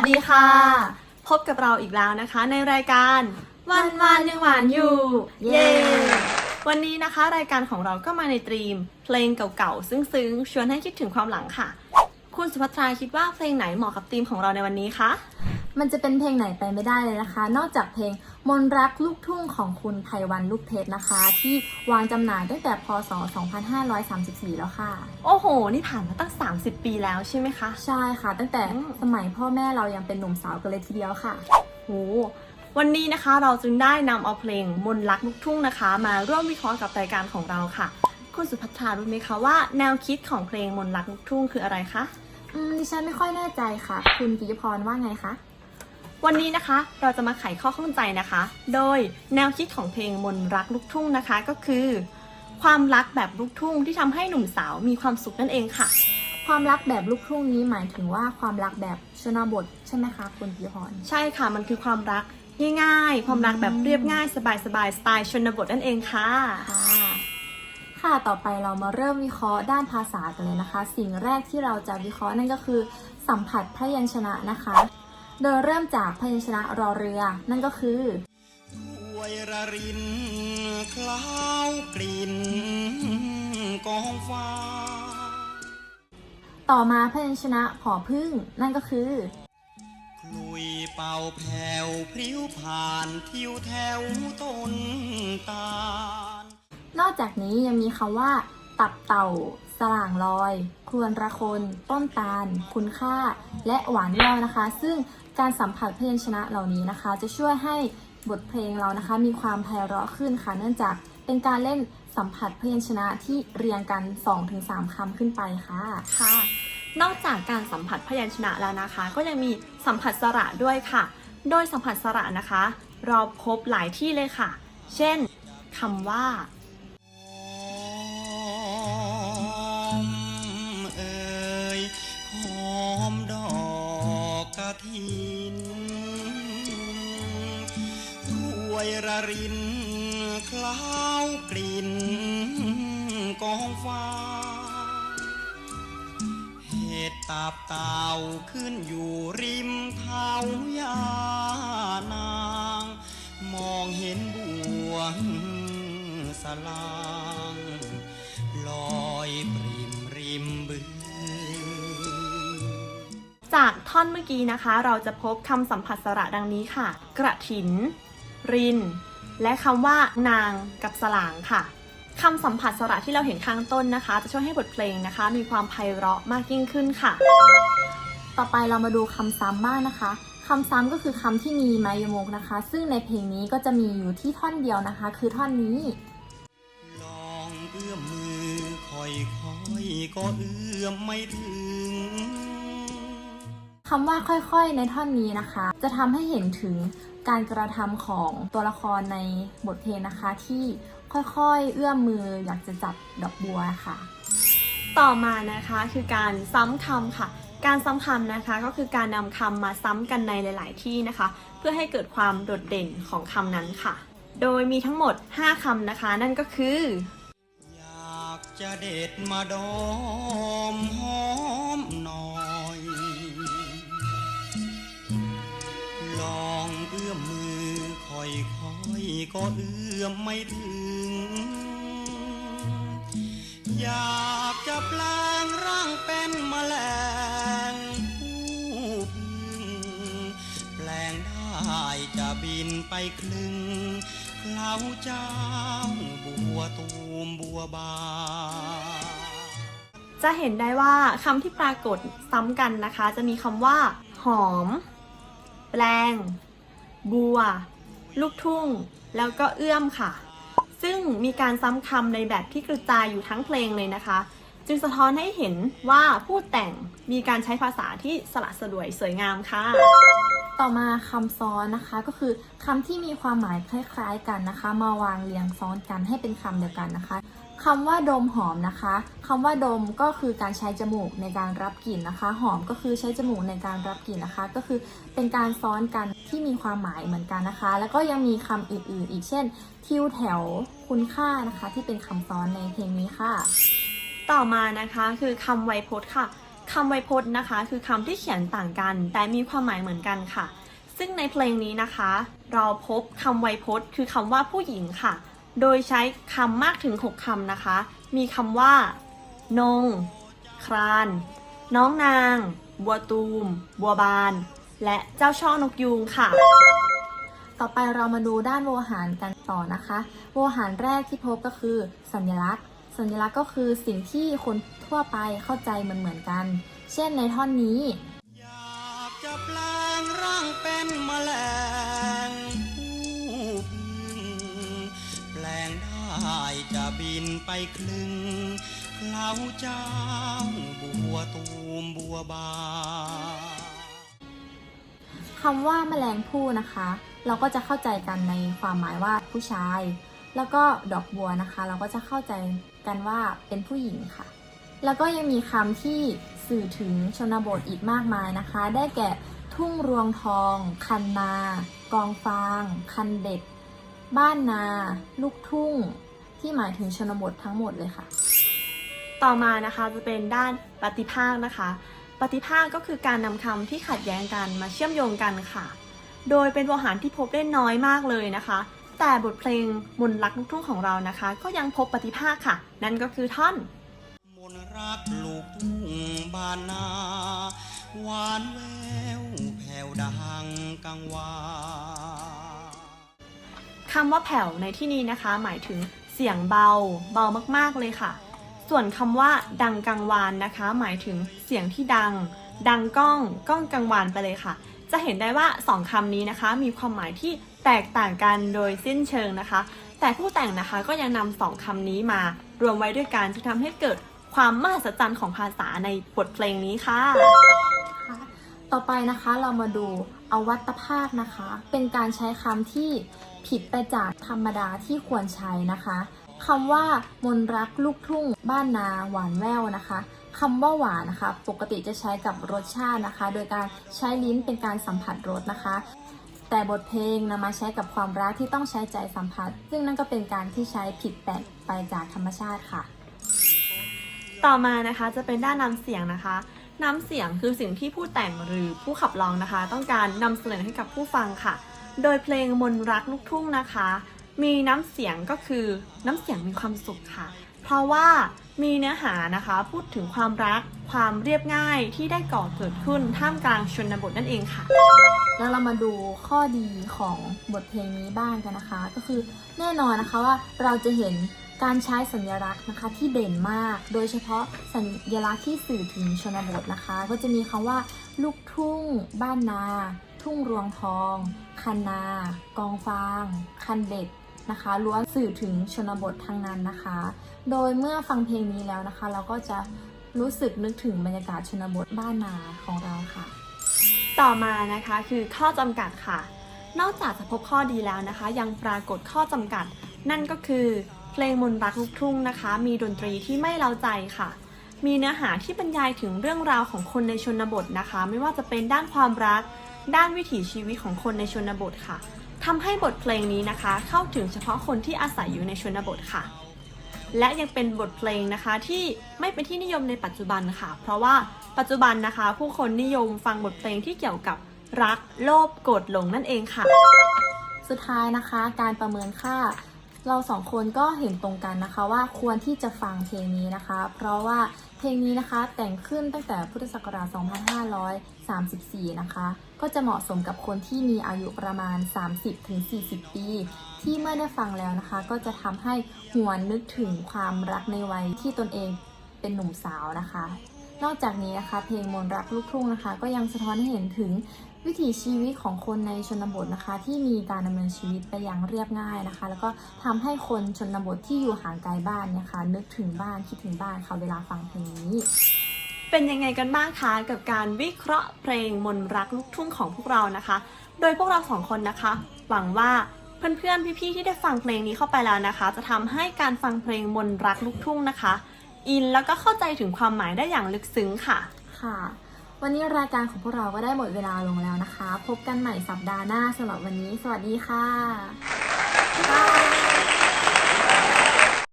สดีค่ะ พบกับเราอีกแล้วนะคะในรายการวันวานยังหวานอยู่ เย้วันนี้นะคะรายการของเราก็มาในตรีม เพลงเก่าๆซึ้งๆชวนให้คิดถึงความหลังค่ะ คุณสุภัทราคิดว่าเพลงไหนเหมาะกับธีมของเราในวันนี้คะมันจะเป็นเพลงไหนไปไม่ได้เลยนะคะ นอกจากเพลง มนรักลูกทุ่งของคุณไพวันลูกเพชรนะคะ ที่วางจำหน่ายตั้งแต่พศ 2534 แล้วค่ะ โอ้โห นี่ผ่านมาตั้ง 30 ปีแล้วใช่ไหมคะ ใช่ค่ะ ตั้งแต่อืมสมัยพ่อแม่เรายังเป็นหนุ่มสาวกันเลยทีเดียวค่ะโหวันนี้นะคะเราจึงได้นำเอาเพลงมนต์รักลูกทุ่งนะคะ มาร่วมวิเคราะห์กับรายการของเราค่ะ คุณสุภัทรารู้ไหมคะว่าแนวคิดของเพลงมนต์รักลูกทุ่งคืออะไรคะอืมดิฉันไม่ค่อยแน่ใจค่ะ คุณปิยพรว่าไงคะ วันนี้นะคะเราจะมาไขข้อข้องใจนะคะ โดยแนวคิดของเพลงมนต์รักลูกทุ่งนะคะก็คือ ความรักแบบลูกทุ่งที่ทำให้หนุ่มสาวมีความสุขนั่นเองค่ะ ความรักแบบลูกทุ่งนี้หมายถึงว่าความรักแบบชนบทใช่ไหมคะคุณปิยพรใช่ค่ะมันคือความรักง่ายๆ ความรักแบบเรียบง่าย สบายๆสไตล์ชนบทนั่นเองค่ะค่ะ ค่ะ ต่อไปเรามาเริ่มวิเคราะห์ด้านภาษากันเลยนะคะ สิ่งแรกที่เราจะวิเคราะห์นั่นก็คือ สัมผัสพยัญชนะนะคะ โดยเริ่มจากพยัญชนะรอเรือ นั่นก็คือวยระรินคล้าวกลิ่นกองฟ้า ต่อมาพยัญชนะผอพึ่ง นั่นก็คือคลุยเป่าแผ่วพริ้วผ่านทิวแถวต้นตาล นอกจากนี้ยังมีคำว่า ตับเต่า สล่างลอยควรระคน ต้นตาล คุณค่า และหวานแววนะคะ ซึ่ง การสัมผัสพยัญชนะเหล่านี้นะคะ จะช่วยให้บทเพลงเรานะคะ มีความไพเราะขึ้นค่ะ เนื่องจากเป็นการเล่นสัมผัสพยัญชนะที่เรียงกัน 2-3คำขึ้นไปค่ะค่ะ นอกจากการสัมผัสพยัญชนะแล้วนะคะ ก็ยังมีสัมผัสสระด้วยค่ะ โดยสัมผัสสระนะคะ เราพบหลายที่เลยค่ะ เช่นคำว่า ห็ดตาบเต่าขึ้นอยู่ริมเท้ายานาง มองเห็นบวงสลางลอยปริมริมบึงจากท่อนเมื่อกี้นะคะ เราจะพบคำสัมผัสสระดังนี้ค่ะ กระถิน ริน และคำว่านางกับสลางค่ะ คำสัมผัสสระที่เราเห็นข้างต้นนะคะ จะช่วยให้บทเพลงนะคะ มีความไพเราะมากยิ่งขึ้นค่ะ ต่อไปเรามาดูคำซ้ำบ้างนะคะคำซ้ำก็คือคำที่มีไมยมกนะคะ ซึ่งในเพลงนี้ก็จะมีอยู่ที่ท่อนเดียวนะคะ คือท่อนนี้ลองเอื้อมมือค่อยค่อยๆก็เอื้อมไม่ถึงคำว่าค่อยๆ ในท่อนนี้นะคะ จะทำให้เห็นถึงการกระทำของตัวละครในบทเพลงนะคะที่ ค่อยๆ เอื้อมมืออยากจะจับดอกบัวค่ะ ต่อมานะคะคือการซ้ำคำค่ะ การซ้ำคำนะคะก็คือการนำคำมาซ้ำกันในหลาย ๆ ที่นะคะ เพื่อให้เกิดความโดดเด่นของคำนั้นค่ะ โดยมีทั้งหมด 5คำนะคะ นั่นก็คืออยากจะเด็ดมาดอมหอมหน่อยลองเอื้อมมือค่อยค่อยๆก็เอื้อมไม่ถึง จะบินไปคลึงเคล้าเจ้าบัวตูมบัวบานจะเห็นได้ว่าคำที่ปรากฏซ้ำกันนะคะ จะมีคำว่า หอม แปลง บัว ลูกทุ่ง แล้วก็เอื้อมค่ะ ซึ่งมีการซ้ำคำในแบบที่กระจายอยู่ทั้งเพลงเลยนะคะ จึงสะท้อนให้เห็นว่าผู้แต่งมีการใช้ภาษาที่สละสลวยสวยงามค่ะ ต่อมาคำซ้อนนะคะก็คือคำที่มีความหมายคล้ายๆกันนะคะ มาวางเรียงซ้อนกันให้เป็นคำเดียวกันนะคะคำว่าดมหอมนะคะคำว่าดมก็คือการใช้จมูกในการรับกลิ่นนะคะ หอมก็คือใช้จมูกในการรับกลิ่นนะคะ ก็คือเป็นการซ้อนกันที่มีความหมายเหมือนกันนะคะ แล้วก็ยังมีคำอื่นๆ อีกเช่น ทิวแถวคุณค่านะคะ ที่เป็นคำซ้อนในเพลงนี้ค่ะ ต่อมานะคะคือคำไวยพจน์ค่ะ คำไวยพจน์นะคะ คือคำที่เขียนต่างกัน แต่มีความหมายเหมือนกันค่ะ ซึ่งในเพลงนี้นะคะ เราพบคำไวยพจน์ คือคำว่าผู้หญิงค่ะ โดยใช้คำมากถึง 6คำนะคะ มีคำว่า นง คราน น้องนาง บัวตูม บัวบาน และเจ้าช่อนกยูงค่ะ ต่อไปเรามาดูด้านโวหารกันต่อนะคะ โวหารแรกที่พบก็คือ สัญลักษณ์ สัญลักษณ์ก็คือสิ่งที่คน ทั่วไปเข้าใจเหมือนเหมือนๆกัน เช่นในท่อนนี้อยากจะแปลงร่างเป็นแมลงผู้พึงแปลงได้จะบินไปคลึงเคล้าเจ้าบัวตูมบัวบานคำว่าแมลงผู้นะคะ เราก็จะเข้าใจกันในความหมายว่าผู้ชาย แล้วก็ดอกบัวนะคะ เราก็จะเข้าใจกันว่าเป็นผู้หญิงค่ะ แล้วก็ยังมีคำที่สื่อถึงชนบทอีกมากมายนะคะ ได้แก่ทุ่งรวงทอง คันนา กองฟาง คันเด็ด บ้านนา ลูกทุ่ง ที่หมายถึงชนบททั้งหมดเลยค่ะ ต่อมานะคะจะเป็นด้านปฏิภาคนะคะ ปฏิภาคก็คือการนำคำที่ขัดแย้งกันมาเชื่อมโยงกันค่ะ โดยเป็นวหารที่พบได้น้อยมากเลยนะคะ แต่บทเพลงมนต์รักลูกทุ่งของเรานะคะ ก็ยังพบปฏิภาคค่ะ นั่นก็คือท่อน รักลูกทุ่งบ้านนา หวานแววแผ่วดังกังวานคำว่าแผ่วในที่นี้นะคะ หมายถึงเสียงเบา เบามากๆเลยค่ะ ส่วนคำว่า ดังกังวานนะคะ หมายถึงเสียงที่ดัง ดังก้องก้องกังวานไปเลยค่ะ จะเห็นได้ว่าสองคำนี้นะคะ มีความหมายที่แตกต่างกันโดยสิ้นเชิงนะคะ แต่ผู้แต่งนะคะก็ยังนำสองคำนี้มารวมไว้ด้วยกันจะทำให้เกิด ความมหัศจรรย์ของภาษาในบทเพลงนี้ค่ะ ต่อไปนะคะเรามาดูอวัตภาคนะคะ เป็นการใช้คำที่ผิดไปจากธรรมดาที่ควรใช้นะคะคำว่ามนรักลูกทุ่ง บ้านนาหวานแววนะคะคำว่าหวานนะคะ ปกติจะใช้กับรสชาตินะคะ โดยการใช้ลิ้นเป็นการสัมผัสรสนะคะ แต่บทเพลงนำมาใช้กับความรักที่ต้องใช้ใจสัมผัส ซึ่งนั่นก็เป็นการที่ใช้ผิดแปลกไปจากธรรมชาติค่ะ ต่อมานะคะจะเป็นด้านนำเสียงนะคะน้ำเสียงคือสิ่งที่ผู้แต่งหรือผู้ขับร้องนะคะ ต้องการนำเสนอให้กับผู้ฟังค่ะ โดยเพลงมนรักลูกทุ่งนะคะ มีน้ำเสียงก็คือน้ำเสียงมีความสุขค่ะ เพราะว่ามีเนื้อหานะคะพูดถึงความรักความเรียบง่ายที่ได้ก่อเกิดขึ้นท่ามกลางชนบทนั่นเองค่ะ แล้วเรามาดูข้อดีของบทเพลงนี้บ้างกันนะคะ ก็คือแน่นอนนะคะว่าเราจะเห็น การใช้สัญลักษณ์นะคะที่เด่นมาก โดยเฉพาะสัญลักษณ์ที่สื่อถึงชนบทนะคะ ก็จะมีคำว่า ลูกทุ่ง บ้านนา ทุ่งรวงทอง คันนา กองฟาง คันเด็ดนะคะล้วนสื่อถึงชนบททั้งนั้นนะคะ โดยเมื่อฟังเพลงนี้แล้วนะคะ เราก็จะรู้สึกนึกถึงบรรยากาศชนบทบ้านนาของเราค่ะ ต่อมานะคะคือข้อจำกัดค่ะ นอกจากจะพบข้อดีแล้วนะคะ ยังปรากฏข้อจำกัด นั่นก็คือ เพลงมนต์รักลูกทุ่งนะคะ มีดนตรีที่ไม่เล้าใจค่ะ มีเนื้อหาที่บรรยายถึงเรื่องราวของคนในชนบทนะคะ ไม่ว่าจะเป็นด้านความรัก ด้านวิถีชีวิตของคนในชนบทค่ะทำให้บทเพลงนี้นะคะ เข้าถึงเฉพาะคนที่อาศัยอยู่ในชนบทค่ะ และยังเป็นบทเพลงนะคะที่ไม่เป็นที่นิยมในปัจจุบันค่ะ เพราะว่าปัจจุบันนะคะ ผู้คนนิยมฟังบทเพลงที่เกี่ยวกับรัก โลภโกรธหลงนั่นเองค่ะ สุดท้ายนะคะ การประเมินค่า เราสองคนก็เห็นตรงกันนะคะว่าควรที่จะฟังเพลงนี้นะคะ เพราะว่าเพลงนี้นะคะแต่งขึ้นตั้งแต่พุทธศักราช 2534 นะคะ ก็จะเหมาะสมกับคนที่มีอายุประมาณ 30-40 ปี ที่เมื่อได้ฟังแล้วนะคะ ก็จะทำให้หวนนึกถึงความรักในวัยที่ตนเองเป็นหนุ่มสาวนะคะ นอกจากนี้นะคะ เพลงมนต์รักลูกทุ่งนะคะ ก็ยังสะท้อนให้เห็นถึง วิถีชีวิตของคนในชนบทนะคะ ที่มีการดำเนินชีวิตไปอย่างเรียบง่ายนะคะ แล้วก็ทำให้คนชนบทที่อยู่ห่างไกลบ้านเนี่ยค่ะนึกถึงบ้านคิดถึงบ้านค่ะเวลาฟังเพลงนี้ เป็นยังไงกันบ้างคะกับการวิเคราะห์เพลงมนต์รักลูกทุ่งของพวกเรานะคะ โดยพวกเราสองคนนะคะ หวังว่าเพื่อนๆพี่ๆที่ได้ฟังเพลงนี้เข้าไปแล้วนะคะ จะทำให้การฟังเพลงมนต์รักลูกทุ่งนะคะ อินแล้วก็เข้าใจถึงความหมายได้อย่างลึกซึ้งค่ะค่ะ วันนี้รายการของพวกเราก็ได้หมดเวลาลงแล้วนะคะ พบกันใหม่สัปดาห์หน้าสำหรับวันนี้ สวัสดีค่ะบ๊ายบาย